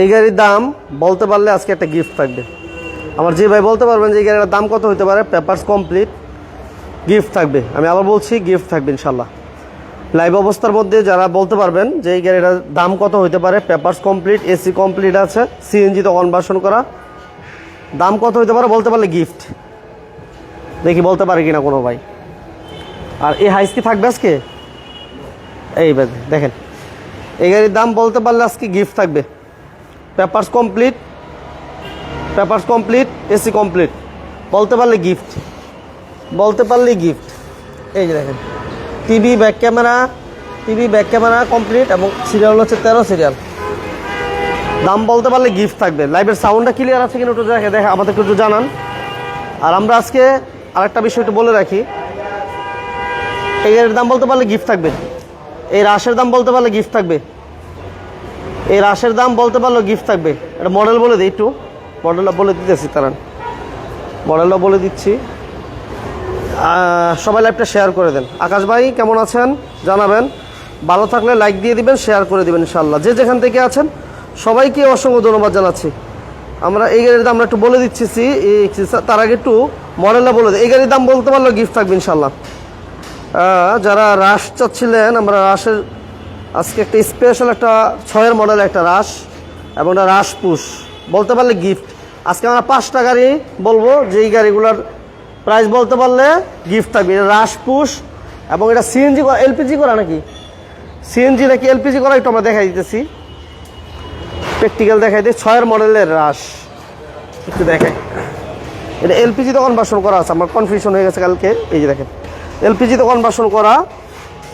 এই গাড়ির দাম বলতে পারলে আজকে একটা গিফট থাকবে। আমার যে ভাই বলতে পারবেন যে এই গাড়ির দাম কত হতে পারে পেপারস কমপ্লিট গিফট থাকবে। আমি আবার বলছি গিফট থাকবে ইনশাল্লাহ লাইভ অবস্থার মধ্যে যারা বলতে পারবেন যে এই গাড়িটার দাম কত হতে পারে পেপারস কমপ্লিট এসি কমপ্লিট আছে সিএনজিতে কনভার্সন করা। দাম কত হতে পারে বলতে পারলে গিফট দেখি বলতে পারে কিনা কোনো ভাই। আর এই হাইস কি থাকবে আজকে? এই দেখেন। এই গাড়ির দাম বলতে পারলে আজকে গিফট থাকবে। Papers complete papers complete AC complete বলতে পারলে গিফট বলতে পারলে গিফট এই যে দেখেন। TV back camera TV back camera complete এবং সিরিয়াল হচ্ছে তেরো সিরিয়াল দাম বলতে পারলে গিফট থাকবে। লাইভের সাউন্ডটা ক্লিয়ার আছে কিনা একটু দেখে দেখে আমাদেরকে একটু জানান। আর আমরা আজকে আরেকটা বিষয় একটু বলে রাখি। এই দাম বলতে পারলে গিফট থাকবে। এই রাশের দাম বলতে পারলে গিফট থাকবে। এই রাশের দাম বলতে পারল গিফট থাকবে। এটা মডেল বলে দিই একটু। মডেলটা বলে দিতেছি তারা মডেলটা বলে দিচ্ছি। সবাই লাইভটা শেয়ার করে দেন। আকাশ ভাই, কেমন আছেন? জানাবেন। ভালো থাকলে লাইক দিয়ে দিবেন শেয়ার করে দিবেন ইনশাল্লাহ যে যেখান থেকে আছেন, সবাইকে অসংখ্য ধন্যবাদ জানাচ্ছি। আমরা এই গাড়ির দাম আমরা একটু বলে দিচ্ছি এই তার আগে একটু মডেলটা বলে দিই। এই গাড়ির দাম বলতে পারলে গিফট থাকবে ইনশাল্লাহ যারা রাশ চাচ্ছিলেন, আমরা রাশের আজকে একটা স্পেশাল একটা ছয়ের মডেল একটা রাশ এবং একটা রাশ পুশ বলতে পারলে গিফট আজকে আমরা পাঁচটা গাড়ি বলব, যেই গাড়িগুলোর প্রাইস বলতে পারলে গিফট থাকবে। এটা রাশ পুশ এবং এটা সিএনজি এলপিজি করা নাকি? সিএনজি নাকি এলপিজি করা একটু আমরা দেখাই দিতেছি। প্র্যাকটিক্যাল দেখাই দিই, ছয়ের মডেলের রাশ একটু দেখাই। এটা এলপিজিতে কনভার্সন করা আছে, আমার কনফিউশন হয়ে গেছে কালকে। এই যে দেখেন এলপিজিতে কনভার্সন করা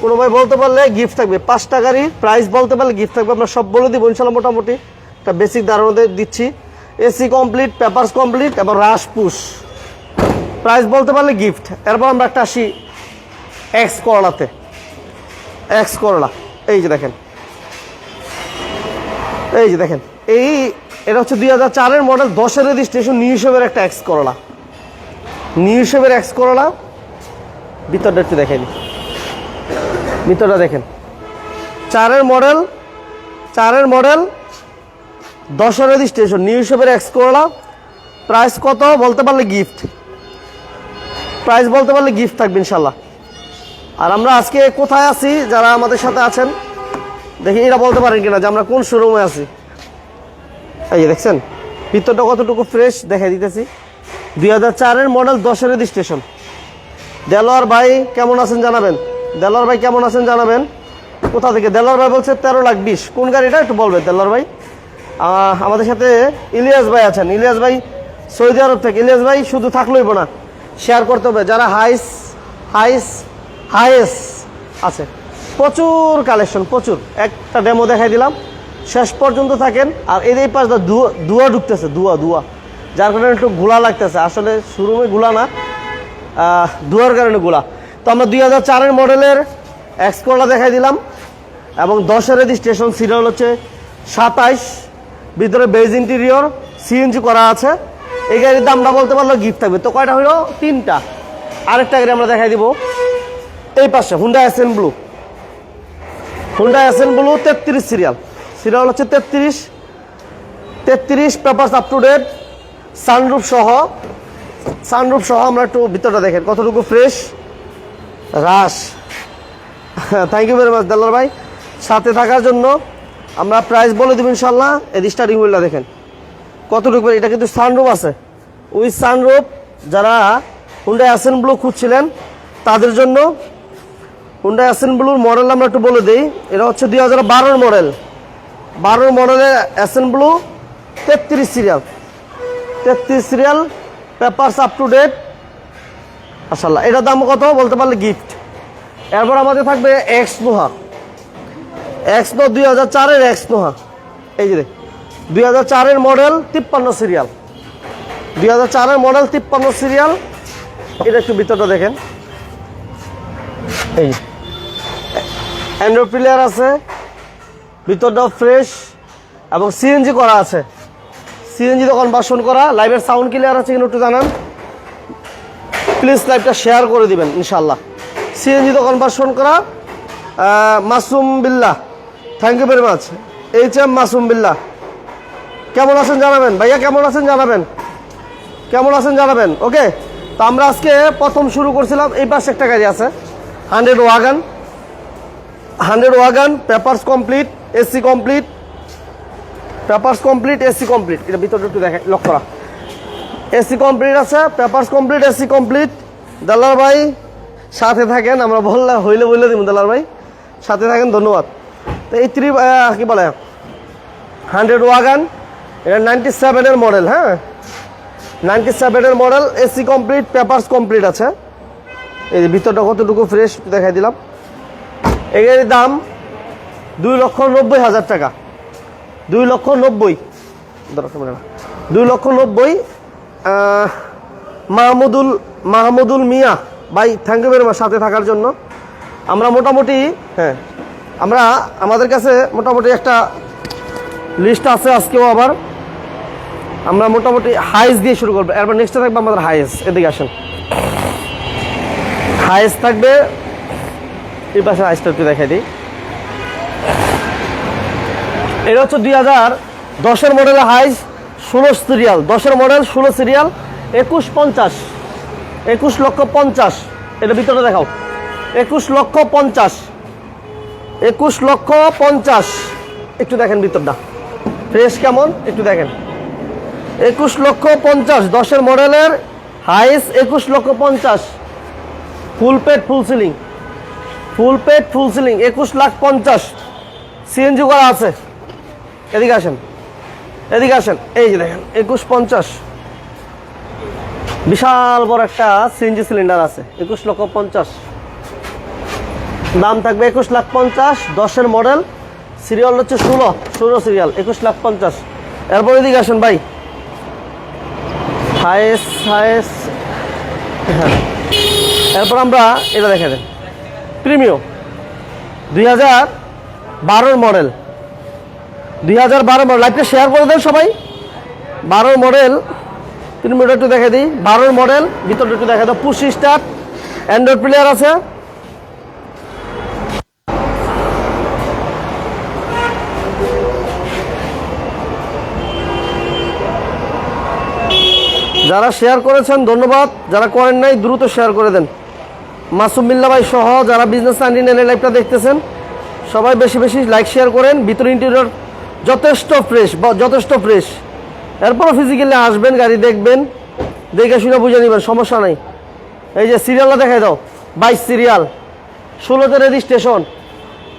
কোনো ভাই বলতে পারলে গিফট থাকবে। পাঁচটা গাড়ি প্রাইস বলতে পারলে গিফট থাকবে। আমরা সব বলে দিব ইনশাল্লাহ মোটামুটি। একটা বেসিক ধারণা দিচ্ছি। এসি কমপ্লিট পেপারস কমপ্লিট এবং রাশ পুশ প্রাইস বলতে পারলে গিফট এরপর আমরা একটা আসি এক্স করলাতে। X Corolla. এই যে দেখেন। এই যে দেখেন। এই এটা হচ্ছে দুই হাজার চারের মডেল দশের রেজিস্ট্রেশন নিউ হিসেবের একটা এক্স করলা। নিউ হিসেবের এক্স করলা। ভিতরটা একটু দেখেন ভিতরটা দেখেন। চারের মডেল চারের মডেল দশের রেজিস্ট্রেশন নিউ হিসেবের এক্স করলা প্রাইস কত? বলতে পারলে গিফট প্রাইস বলতে পারলে গিফট থাকবে ইনশাল্লাহ আর আমরা আজকে কোথায় আছি? যারা আমাদের সাথে আছেন, দেখি এরা বলতে পারেন কিনা যে আমরা কোন শোরুমে আছি। এই দেখছেন, ভিতরটা কতটুকু ফ্রেশ দেখাই দিতেছি। দুই হাজার চারের মডেল দশের রেজিস্ট্রেশন দেলোয়ার ভাই, কেমন আছেন জানাবেন? দেলোয়ার ভাই কেমন আছেন জানাবেন? কোথা থেকে? দেলোয়ার ভাই বলছে তেরো লাখ বিশ। কোন গাড়িটা একটু বলবেন দেলোয়ার ভাই? আমাদের সাথে ইলিয়াস ভাই আছেন। ইলিয়াস ভাই সৌদি আরব থেকে। ইলিয়াস ভাই, শুধু থাকলোই না শেয়ার করতে হবে। যারা হাইস হাইস হাইস আছে। প্রচুর কালেকশন প্রচুর। একটা ডেমো দেখাই দিলাম। শেষ পর্যন্ত থাকেন। আর এর এই পাশটা দুয়া দুয়া ঢুকতেছে, দুয়া দুয়া। যার কারণে একটু গোলা লাগতেছে। আসলে শুরুমে গোলা না দুয়ার কারণে গোলা। তো আমরা দুই হাজার চারের মডেলের এক্সকোলা দেখাই দিলাম। এবং দশের রেজিস্ট্রেশন সিরিয়াল হচ্ছে সাতাইশ। ভিতরে বেজ ইন্টেরিয়র সিএনজি করা আছে। এই গাড়ির দামটা বলতে পারল গিফট থাকবে। তো কয়টা হলো? তিনটা। আরেকটা গাড়ি আমরা দেখাই দিব। এই পাশে Honda SN blue Honda SN blue তেত্রিশ সিরিয়াল সিরিয়াল হচ্ছে তেত্রিশ। তেত্রিশ papers up to date sunroof সহ। সানরুফ সহ আমরা একটু ভিতরটা দেখেন। কতটুকু ফ্রেশ রাস থ্যাংক ইউ ভেরি মাচ দাল্লার ভাই। সাথে থাকার জন্য আমরা প্রাইস বলে দেবো ইনশাল্লাহ এই স্টার্টিং হুইলটা দেখেন। কতটুকু এটা কিন্তু সানরুফ আছে। উইথ সানরুফ যারা হুন্ডা অ্যাসেন ব্লু খুঁজছিলেন, তাদের জন্য হুন্ডা অ্যাসেন ব্লুর মডেল আমরা একটু বলে দিই। এটা হচ্ছে দুই হাজার বারোর মডেল বারোর মডেলের অ্যাসেন ব্লু তেত্রিশ সিরিয়াল তেত্রিশ serial papers up to date মাসাল্লাহ এটার দাম কত বলতে পারলে গিফট এরপর আমাদের থাকবে এক্স নোহা এক্স নো দুই হাজার চারের এক্স নোহা এই যে দুই হাজার চারের মডেল তিপ্পান্ন সিরিয়াল দুই হাজার চারের মডেল তিপ্পান্ন সিরিয়াল এটা একটু ভিতরটা দেখেন। এই অ্যান্ড্রয়েড প্লেয়ার আছে, ভিতরটাও ফ্রেশ এবং সিএনজি করা আছে। সিএনজিতে কনভার্সন করা লাইভের সাউন্ড ক্লিয়ার আছে কিনা একটু জানান। প্লিজ লাইভটা শেয়ার করে দিবেন ইনশাল্লাহ সিএনজিতে কনভার্সন করা Masum Billah. Thank you very much H M Masum Billa কেমন আছেন জানাবেন? ভাইয়া, কেমন আছেন জানাবেন? কেমন আছেন জানাবেন? ওকে তো আমরা আজকে প্রথম শুরু করছিলাম, এই পাশে একটা গাড়ি আছে। Hundred wagon. Hundred wagon, papers complete, AC complete. Papers complete, AC complete. এটা ভিতরটা একটু দেখে লক করা। এসি কমপ্লিট আছে, পেপারস কমপ্লিট, এসি কমপ্লিট। দালার ভাই, সাথে থাকেন, আমরা বললে হইলে বললে দিব দালার ভাই। সাথে থাকেন, ধন্যবাদ। তো এই থ্রি কি বলে? হান্ড্রেড ওয়াগান, এটা নাইনটি সেভেনের মডেল হ্যাঁ? নাইনটি সেভেনের model, AC complete, papers complete আছে। এই ভিতরটা কতটুকু ফ্রেশ দেখাই দিলাম। গাড়ির দাম দুই লক্ষ নব্বই হাজার টাকা। দুই লক্ষ নব্বই। দুই লক্ষ নব্বই মাহমুদুল মাহমুদুল মিয়া। ভাই থ্যাংক ইউ ভেরি মাচ সাথে থাকার জন্য। আমরা মোটামুটি হ্যাঁ আমরা আমাদের কাছে মোটামুটি একটা লিস্ট আছে আজকেও আবার। আমরা মোটামুটি হাইস দিয়ে শুরু করব। এরপর নেক্সটে থাকবে আমাদের হাইস এদিকে আসেন। হাইস থাকবে। এই পাশে হাইসটা একটু দেখাই দিই। এটা হচ্ছে দুই হাজার দশের মডেলের হাইস ষোলো সিরিয়াল, দশের মডেল ষোলো সিরিয়াল, একুশ পঞ্চাশ, একুশ লক্ষ পঞ্চাশ। এটা ভিতরে দেখাও। একুশ লক্ষ পঞ্চাশ, একুশ লক্ষ পঞ্চাশ। একটু দেখেন ভিতরটা। ফ্রেশ কেমন? একটু দেখেন। একুশ লক্ষ পঞ্চাশ, দশের মডেলের হাইস একুশ লক্ষ পঞ্চাশ। Full paid full ceiling full paid full ceiling একুশ লাখ পঞ্চাশ। সিএনজি করা আছে। এদিকে আসেন। এদিকে আসেন, এই যে দেখেন, একুশ পঞ্চাশ। বিশাল বড় একটা সিএনজি সিলিন্ডার আছে, একুশ লক্ষ পঞ্চাশ। দাম থাকবে একুশ লাখ পঞ্চাশ, দশের মডেল, সিরিয়াল হচ্ছে ষোলো ষোলো সিরিয়াল, একুশ লাখ পঞ্চাশ। এরপর এদিকে আসেন ভাই। হায়েস হায়েস হ্যাঁ। এরপর আমরা এটা দেখে দেন প্রিমিও দুই হাজার বারোর মডেল। দুই হাজার বারো মডেল লাইভটা শেয়ার করে দেন সবাই। বারোর মডেল তিন মিনিট একটু দেখে দিই। বারোর মডেল ভিতরটা একটু দেখে দাও। পুশি স্টার্ট অ্যান্ড্রয়েড প্লেয়ার আছে। যারা শেয়ার করেছেন, ধন্যবাদ। যারা করেন নাই, দ্রুত শেয়ার করে দেন। মাসুম বিল্লা ভাই সহ যারা বিজনেস নাইনটিন এর লাইভটা দেখতেছেন, সবাই বেশি বেশি লাইক শেয়ার করেন। ভিতর ইন্টেরিয়র যথেষ্ট ফ্রেশ যথেষ্ট ফ্রেশ এরপরও ফিজিক্যালি আসবেন, গাড়ি দেখবেন। দেখে শুনে বুঝে নেবেন, সমস্যা নাই। এই যে সিরিয়ালটা দেখাই দাও, বাইশ সিরিয়াল ষোলোতে রেজিস্ট্রেশন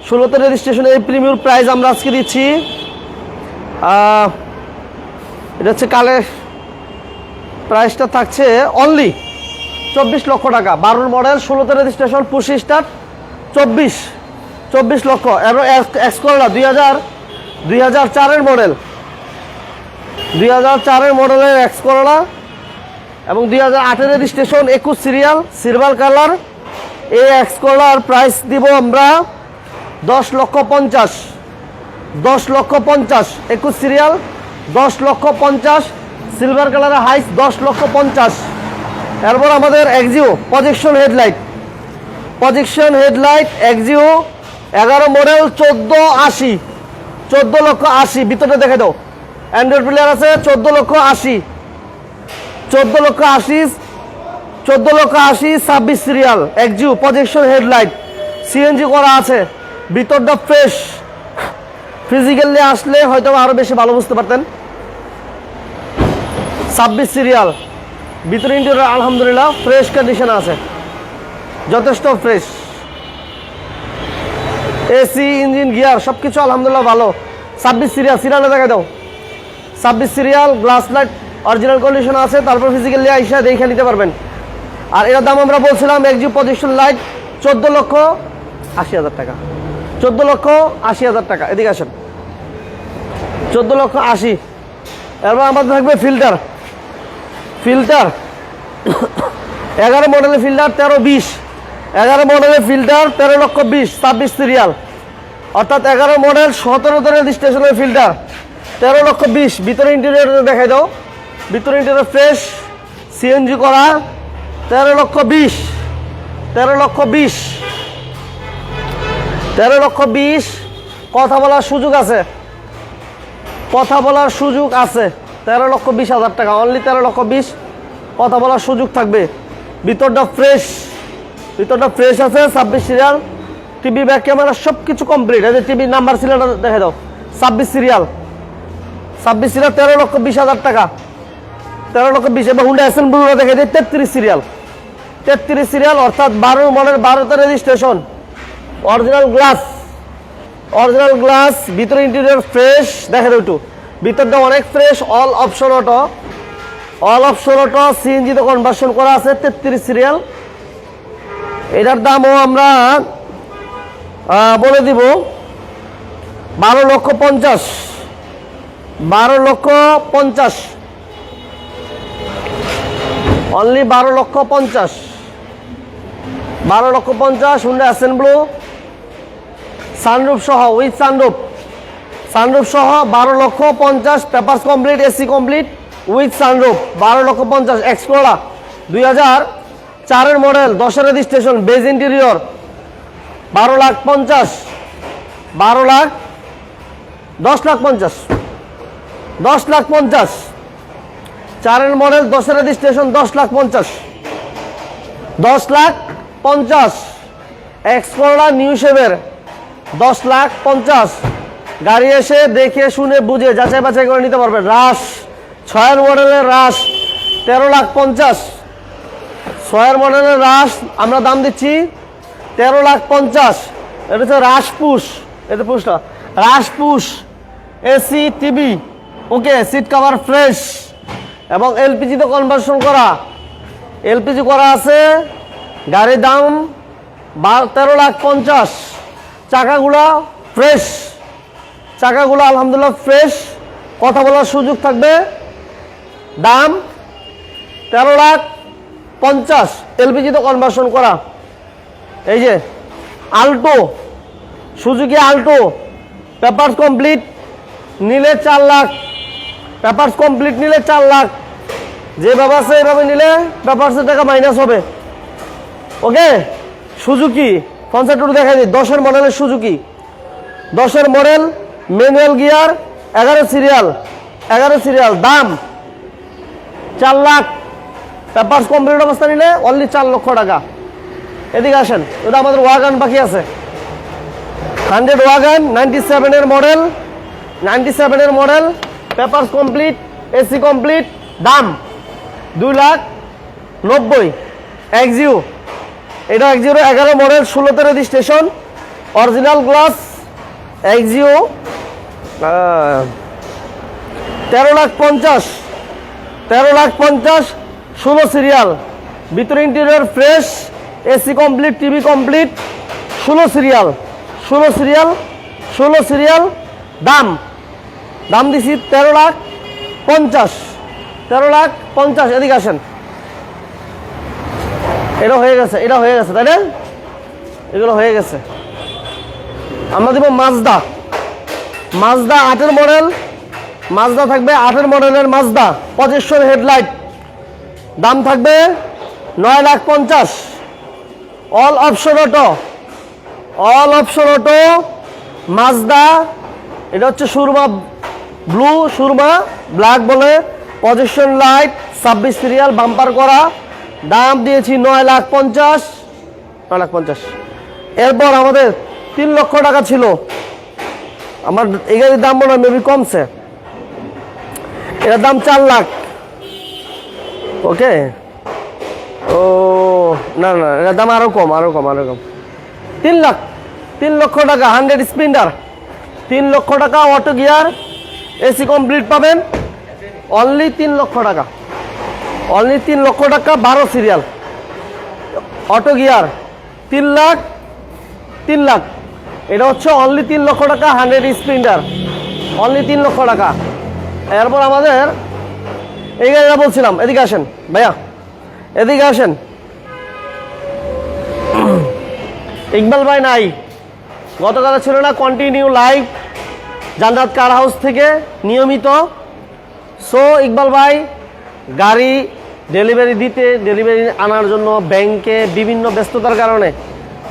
ষোলোতে রেজিস্ট্রেশন এই প্রিমিয়ার প্রাইস আমরা আজকে দিচ্ছি এটা হচ্ছে কালে প্রাইসটা থাকছে অনলি চব্বিশ লক্ষ টাকা। বারোর মডেল ষোলোতে রেজিস্ট্রেশন পঁচিশ স্টার চব্বিশ। চব্বিশ লক্ষ। এবং এক্স করলা দুই হাজার। দুই হাজার চারের মডেল। দুই হাজার চারের মডেলের এক্স করলা এবং দুই হাজার আটের রেজিস্ট্রেশন একুশ সিরিয়াল সিলভার কালার এই এক্স করলার প্রাইস দিব আমরা দশ লক্ষ পঞ্চাশ। দশ লক্ষ পঞ্চাশ একুশ সিরিয়াল দশ লক্ষ পঞ্চাশ। সিলভার কালারের হাইস দশ লক্ষ পঞ্চাশ। এরপর আমাদের Axio projection headlight projection headlight Axio এগারো মডেল চোদ্দ আশি। চোদ্দ লক্ষ আশি ভিতরে দেখে দাও। অ্যান্ড্রয়েড প্লেয়ার আছে, চোদ্দ লক্ষ আশি। চোদ্দ লক্ষ আশি, চোদ্দ লক্ষ আশি, ছাব্বিশ serial Axio projection headlight CNG করা আছে। ভিতরটা ফ্রেশ ফিজিক্যালি আসলে হয়তো আরও বেশি ভালো বুঝতে পারতেন। ছাব্বিশ সিরিয়াল ভিতরে ইন্টেরিয়র আলহামদুলিল্লাহ ফ্রেশ কন্ডিশন আছে। যথেষ্ট ফ্রেশ এসি, ইঞ্জিন, গিয়ার সব কিছু আলহামদুলিল্লাহ ভালো। ছাব্বিশ সিরিয়াল সিরিয়ালে দেখা দাও। ছাব্বিশ serial glass light original condition আছে, তারপর ফিজিক্যালি আইসা দেখে নিতে পারবেন। আর এর দাম আমরা বলছিলাম এক একজি পজিশন লাইট চোদ্দ লক্ষ আশি হাজার টাকা। চোদ্দ লক্ষ আশি হাজার টাকা। এদিকে আসেন। চোদ্দ লক্ষ আশি। এরপর আমাদের থাকবে ফিল্টার ফিল্টার এগারো মডেলের ফিল্টার তেরো বিশ। এগারো মডেলের ফিল্টার তেরো লক্ষ বিশ, ছাব্বিশ সিরিয়াল অর্থাৎ এগারো মডেল সতেরো রেজিস্ট্রেশনের ফিল্টার তেরো লক্ষ বিশ, ভিতরে ইন্টেরিয়র দেখাই দাও। ভিতরে ইন্টেরিয়র ফ্রেশ সিএনজি করা। তেরো লক্ষ বিশ, তেরো লক্ষ বিশ, তেরো লক্ষ বিশ। কথা বলার সুযোগ আছে। কথা বলার সুযোগ আছে। তেরো লক্ষ বিশ হাজার টাকা। অনলি তেরো লক্ষ বিশ। কথা বলার সুযোগ থাকবে। ভিতরটা ফ্রেশ ভিতরটা ফ্রেশ আছে, ছাব্বিশ সিরিয়াল টিভি ব্যাক ক্যামেরা সব কিছু কমপ্লিট এই যে টিভি নাম্বার সিরিয়ালটা দেখে দাও। ছাব্বিশ সিরিয়াল ছাব্বিশ সিরিয়াল তেরো লক্ষ বিশ হাজার টাকা। তেরো লক্ষ বিশ, এবং হুন্ডা এসএন ব্লুরা দেখে দিই, তেত্রিশ সিরিয়াল তেত্রিশ সিরিয়াল অর্থাৎ বারো মডেল, বারোতে registration original glass original glass ভিতরে ইন্টেরিয়র ফ্রেশ দেখে দাও একটু। ভিতরটা অনেক fresh all option auto all option auto সিএনজিতে কনভার্সন করা আছে, তেত্রিশ সিরিয়াল এটার দামও আমরা বলে দিব বারো লক্ষ পঞ্চাশ। বারো লক্ষ পঞ্চাশ। অনলি বারো লক্ষ পঞ্চাশ। বারো লক্ষ পঞ্চাশ হুন্ডা অ্যাসেন ব্লু। সানরুফ সহ, উইথ সানরুফ সানরুফ সহ বারো লক্ষ পঞ্চাশ, papers complete, AC complete, with sunroof বারো লক্ষ পঞ্চাশ, এক্সপ্লোরা। দুই হাজার চারের মডেল, দশের রেজিস্ট্রেশন বেজ ইন্টেরিয়র বারো লাখ পঞ্চাশ, বারো লাখ, দশ লাখ পঞ্চাশ, দশ লাখ পঞ্চাশ। চারের মডেল, দশের রেজিস্ট্রেশন দশ লাখ পঞ্চাশ, দশ লাখ পঞ্চাশ। এক্সপ্লোরা নিউ শেভের দশ লাখ পঞ্চাশ। গাড়ি এসে দেখে শুনে বুঝে যাচাই বাছাই করে নিতে পারবে। রাস ছয়ের মডেলের রাস তেরো লাখ পঞ্চাশ। ছয়ের মডেলের রাস আমরা দাম দিচ্ছি তেরো লাখ পঞ্চাশ। এটা হচ্ছে রাসপুষ এটা পুষটা রাসপুষ AC, TV. Okay, seat cover fresh. এবং এলপিজিতে কনভার্সন করা। এলপিজি করা আছে, গাড়ির দাম বারো তেরো লাখ পঞ্চাশ। চাকাগুলা ফ্রেশ। চাকাগুলো আলহামদুলিল্লাহ ফ্রেশ। কথা বলার সুযোগ থাকবে। দাম তেরো লাখ পঞ্চাশ এলপিজিতে কনভার্সন করা। এই যে, Alto, Suzuki Alto paper complete নিলে চার লাখ পেপারস কমপ্লিট নিলে চার লাখ যে ব্যবস্থা এভাবে নিলে পেপারসের টাকা মাইনাস হবে। ওকে? সুজুকি কনসেপ্ট দেখা দিই দশের মডেলের সুজুকি। দশের মডেল ম্যানুয়াল গিয়ার এগারো সিরিয়াল এগারো সিরিয়াল দাম চার লাখ পেপারস কমপ্লিট অবস্থা নিলে অনলি চার লক্ষ টাকা। এদিকে আসেন, ওটা আমাদের ওয়াগান বাকি আছে। হান্ড্রেড ওয়াগান নাইনটি সেভেনের মডেল নাইনটি সেভেনের model papers complete AC complete দাম দুই লাখ নব্বই। এক্সিউ এটা এক্সিউ এগারো মডেল ষোলোতে রেজিস্ট্রেশন অরিজিনাল গ্লাস এক্সিউ তেরো লাখ পঞ্চাশ, তেরো লাখ পঞ্চাশ ষোলো সিরিয়াল। ভিতরে interior fresh AC complete TV complete ষোলো সিরিয়াল। ষোলো সিরিয়াল ষোলো সিরিয়াল, দাম। দাম দিছি তেরো লাখ পঞ্চাশ। তেরো লাখ পঞ্চাশ, এদিকে আসেন। এটা হয়ে গেছে, এটা হয়ে গেছে, তাই না? এগুলো হয়ে গেছে। আমরা দেবো মাজদা মাজদা আটের মডেল মাজদা থাকবে আটের মডেলের মাজদা পঁচিশশোর হেডলাইট দাম থাকবে নয় লাখ পঞ্চাশ। All option auto all option auto Mazda এটা হচ্ছে সুরমা ব্লু সুরমা ব্ল্যাক বলে। পজিশন লাইট ছাব্বিশ সিরিয়াল বাম্পার করা। দাম দিয়েছি নয় লাখ পঞ্চাশ। নয় লাখ পঞ্চাশ। এরপর আমাদের তিন লক্ষ টাকা ছিল। আমার এই গাড়ির দাম মনে হয় মেবি কমছে। এটার দাম চার লাখ। ওকে? ও, না না এটার দাম আরও কম আরও কম আরও কম। তিন লাখ, তিন লক্ষ টাকা হান্ড্রেড স্পিন্ডার তিন লক্ষ টাকা অটো গিয়ার এসি কমপ্লিট পাবেন। অনলি তিন লক্ষ টাকা। অনলি তিন লক্ষ টাকা, বারো সিরিয়াল অটো গিয়ার তিন লাখ তিন লাখ। এটা হচ্ছে অনলি তিন লক্ষ টাকা হান্ড্রেড স্প্রিন্টার অনলি তিন লক্ষ টাকা। এরপর আমাদের এই গাড়িটা বলছিলাম, এদিকে আসেন, ভাইয়া, এদিকে আসেন। ইকবাল ভাই নাই। গতকাল ছিল না কন্টিনিউ লাইভ জান্নাত কার হাউস থেকে নিয়মিত। সো ইকবাল ভাই, গাড়ি ডেলিভারি দিতে ডেলিভারি আনার জন্য ব্যাংকে বিভিন্ন ব্যস্ততার কারণে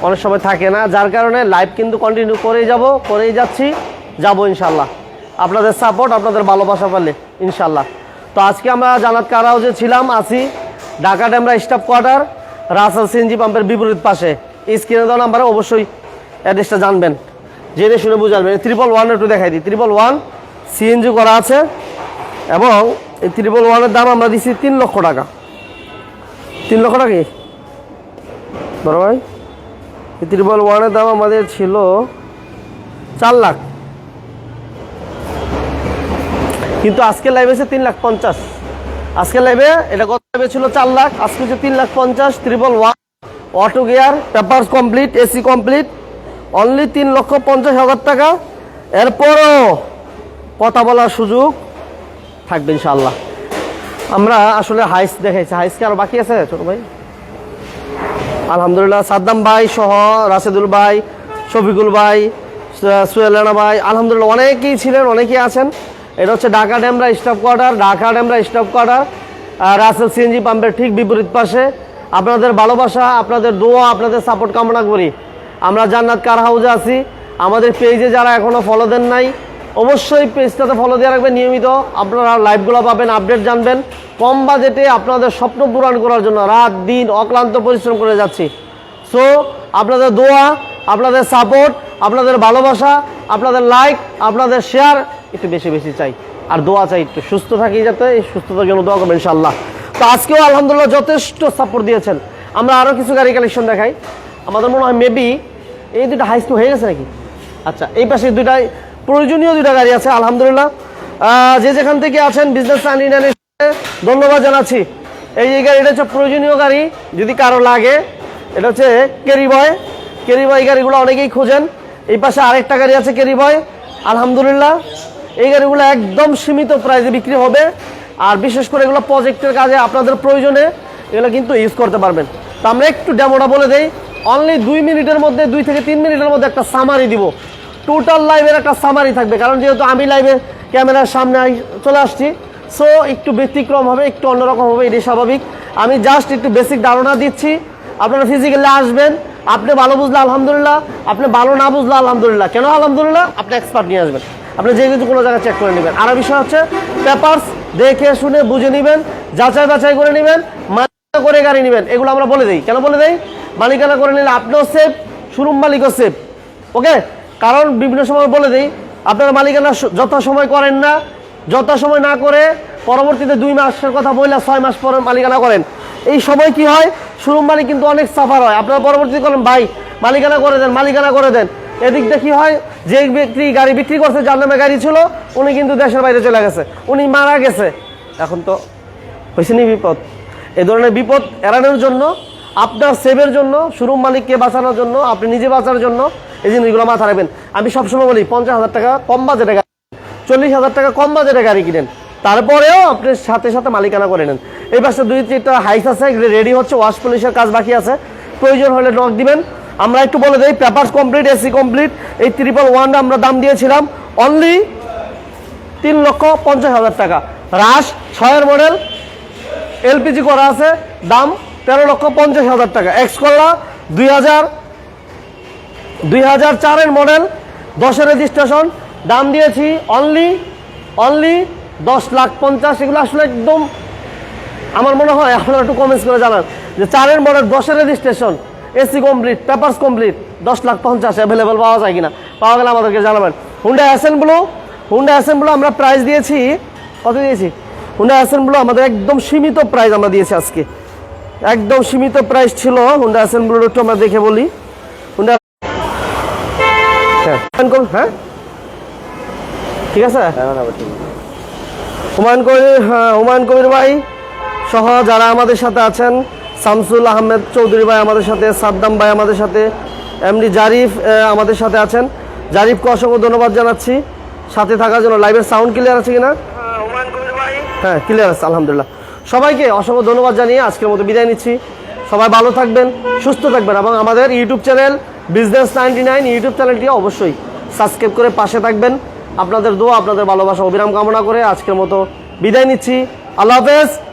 অনেক সময় থাকে না, যার কারণে লাইভ কিন্তু কন্টিনিউ করেই যাব, করেই যাচ্ছি, যাব ইনশাল্লাহ। আপনাদের সাপোর্ট আপনাদের ভালোবাসা পালে, ইনশাল্লাহ। তো আজকে আমরা জানাত কার হাউসে ছিলাম, আছি Dhaka Demra staff quarter, Rasel CNG পাম্পের বিপরীত পাশে। স্ক্রিনে দেওয়া নাম্বারে অবশ্যই অ্যাড্রেসটা জানবেন। জেনে শুনে বুঝাবেন। ত্রিপল ওয়ান একটু দেখাই দিই। ত্রিপল ওয়ান সিএনজি করা আছে এবং এই ত্রিপল ওয়ানের দাম আমরা দিচ্ছি তিন লক্ষ টাকা। তিন লক্ষ টাকা কি? বড় ভাই, এই ত্রিপল ওয়ানের দাম আমাদের ছিল চার লাখ। কিন্তু আজকে লাইভে আছে তিন লাখ পঞ্চাশ। আজকে লাইভে এটা কত লাইভে ছিল চার লাখ, আজকে হচ্ছে তিন লাখ পঞ্চাশ triple one auto gear paper complete AC complete only তিন লক্ষ পঞ্চাশ হাজার টাকা। এরপরও কথা বলার সুযোগ থাকবে ইনশাল্লাহ আমরা আসলে হাইস দেখাইছি। হাইস কি আরও বাকি আছে, ছোট ভাই? আলহামদুলিল্লাহ, সাদ্দাম ভাই সহ রাশেদুল ভাই, শফিকুল ভাই, সু- সুহেল রানা ভাই, আলহামদুলিল্লাহ অনেকেই ছিলেন, অনেকেই আছেন। এটা হচ্ছে Dhaka Demra staff quarter, Dhaka Demra staff quarter Russell CNG পাম্পের ঠিক বিপরীত পাশে। আপনাদের ভালোবাসা, আপনাদের দোয়া, আপনাদের সাপোর্ট কামনা করি। আমরা জান্নাত কার হাউজে আছি? আমাদের পেজে যারা এখনও ফলো দেন নাই, অবশ্যই পেজটাতে ফলো দিয়ে রাখবেন নিয়মিত। আপনারা লাইভগুলো পাবেন আপডেট জানবেন। কম বাজেটে আপনাদের স্বপ্ন পূরণ করার জন্য রাত, দিন অক্লান্ত পরিশ্রম করে যাচ্ছি। সো আপনাদের দোয়া, আপনাদের সাপোর্ট আপনাদের ভালোবাসা, আপনাদের লাইক আপনাদের শেয়ার একটু বেশি বেশি চাই। আর দোয়া চাই একটু সুস্থ থাকি যাতে এই সুস্থতার জন্য দোয়া করবেন ইনশাল্লাহ তো আজকেও আলহামদুলিল্লাহ যথেষ্ট সাপোর্ট দিয়েছেন। আমরা আরও কিছু গাড়ি কালেকশন দেখাই। আমাদের মনে হয় মেবি এই দুটো হাইস্ট হয়ে গেছে নাকি? আচ্ছা এই পাশে দুইটাই প্রয়োজনীয় দুইটা গাড়ি আছে, আলহামদুলিল্লাহ। যে যেখান থেকে আছেন বিজনেস ধন্যবাদ জানাচ্ছি। এই যে গাড়িটা হচ্ছে প্রয়োজনীয় গাড়ি, যদি কারও লাগে, এটা হচ্ছে কেরি বয় কেরি বয় গাড়িগুলো অনেকেই খোঁজেন। এই পাশে আরেকটা গাড়ি আছে কেরি বয় আলহামদুলিল্লাহ। এই গাড়িগুলো একদম সীমিত প্রাইসে বিক্রি হবে। আর বিশেষ করে এগুলো প্রজেক্টের কাজে আপনাদের প্রয়োজনে এগুলো কিন্তু ইউজ করতে পারবেন। তো আমরা একটু ডেমোটা বলে দেই। অনলি দুই মিনিটের মধ্যে, দুই থেকে তিন মিনিটের মধ্যে একটা সামারি দিব। টোটাল লাইভের একটা সামারি থাকবে। কারণ যেহেতু আমি লাইভে ক্যামেরার সামনে চলে আসছি। সো একটু ব্যতিক্রম হবে, একটু অন্যরকম হবে, এটাই স্বাভাবিক। আমি জাস্ট একটু বেসিক ধারণা দিচ্ছি। আপনারা ফিজিক্যালি আসবেন। আপনি ভালো বুঝলে আলহামদুলিল্লাহ, আপনি ভালো না বুঝলে আলহামদুলিল্লাহ। কেন আলহামদুলিল্লাহ? আপনি এক্সপার্ট নিয়ে আসবেন। আপনি যে কিছু কোনো জায়গায় চেক করে নেবেন। আর বিষয় হচ্ছে পেপারস দেখে শুনে বুঝে নেবেন, যাচাই বাছাই করে নেবেন, মালিকানা করে গাড়ি নেবেন, এগুলো আমরা বলে দিই। কেন বলে দিই? মালিকানা করে নিলে আপনিও সেফ শোরুম মালিকও সেফ ওকে কারণ বিভিন্ন সময় বলে দিই, আপনারা মালিকানা যথাসময় করেন না যথাসময় না করে পরবর্তীতে দুই মাসের কথা বললে ছয় মাস পরে মালিকানা করেন। এই সময় কি হয়? শোরুম মালিক কিন্তু অনেক সাফার হয়। আপনারা পরবর্তীতে করেন ভাই, মালিকানা করে দেন, মালিকানা করে দেন। এদিক কি হয়? যে ব্যক্তি গাড়ি বিক্রি করছে, যার নামে গাড়ি ছিল, উনি কিন্তু দেশের বাইরে চলে গেছে। উনি মারা গেছে। এখন তো হয়েছে নি বিপদ। এ ধরনের বিপদ এড়ানোর জন্য, আপনার সেভের জন্য শোরুম মালিককে বাঁচানোর জন্য, আপনি নিজে বাঁচানোর জন্য এই জিনিসগুলো মাথা রাখবেন। আমি সবসময় বলি, পঞ্চাশ হাজার টাকা কম বাজেটে গাড়ি চল্লিশ হাজার টাকা কম বাজেটে গাড়ি কিনেন। তারপরেও আপনি সাথে সাথে মালিকানা করে নেন। এই পাশে দুই তিনটা হাইস আছে, রেডি হচ্ছে, ওয়াশ পলিশের কাজ বাকি আছে। প্রয়োজন হলে নক দিবেন। আমরা একটু বলে দিই পেপার্স কমপ্লিট এসি কমপ্লিট এই ট্রিপল ওয়ান আমরা দাম দিয়েছিলাম অনলি তিন লক্ষ পঞ্চাশ হাজার টাকা। রাশ ছয়ের মডেল এলপিজি করা আছে, দাম তেরো লক্ষ পঞ্চাশ হাজার টাকা। এক্স করলা দুই হাজার দুই হাজার চারের মডেল দশের রেজিস্ট্রেশন দাম দিয়েছি অনলি অনলি দশ লাখ পঞ্চাশ। এগুলো আসলে একদম আমার মনে হয় আপনারা একটু কমেন্টস করে জানান যে চারের মডেল দশের registration AC complete papers complete দশ লাখ পঞ্চাশ অ্যাভেলেবেল পাওয়া যায় কিনা? পাওয়া গেলে আমাদেরকে জানাবেন। হুন্ডা অ্যাসেম্বলো হুন্ডা অ্যাসেম্বলো আমরা প্রাইস দিয়েছি কত দিয়েছি? হুন্ডা অ্যাসেম্বলো আমাদের একদম সীমিত প্রাইস আমরা দিয়েছি আজকে। একদম সীমিত প্রাইস ছিল হুন্ডা অ্যাসেম্বলোর একটু আমরা দেখে বলি। হুন্ডা হ্যাঁ হ্যাঁ? ঠিক আছে? হুমায়ুন কবির হ্যাঁ, হুমায়ুন কবির ভাই সহ যারা আমাদের সাথে আছেন শামসুল আহমেদ চৌধুরী ভাই আমাদের সাথে, সাদ্দাম ভাই আমাদের সাথে, এমডি জারিফ আমাদের সাথে আছেন। জারিফকে অসংখ্য ধন্যবাদ জানাচ্ছি। সাথে থাকার জন্য লাইভের সাউন্ড ক্লিয়ার আছে কিনা? হ্যাঁ ক্লিয়ার আছে, আলহামদুলিল্লাহ। সবাইকে অসংখ্য ধন্যবাদ জানিয়ে আজকের মতো বিদায় নিচ্ছি। সবাই ভালো থাকবেন, সুস্থ থাকবেন এবং আমাদের YouTube channel business ninety nine YouTube চ্যানেলটি অবশ্যই সাবস্ক্রাইব করে পাশে থাকবেন। আপনাদের দোয়া, আপনাদের ভালোবাসা, অবিরাম কামনা করে আজকের মতো বিদায় নিচ্ছি। আল্লাহ হাফেজ।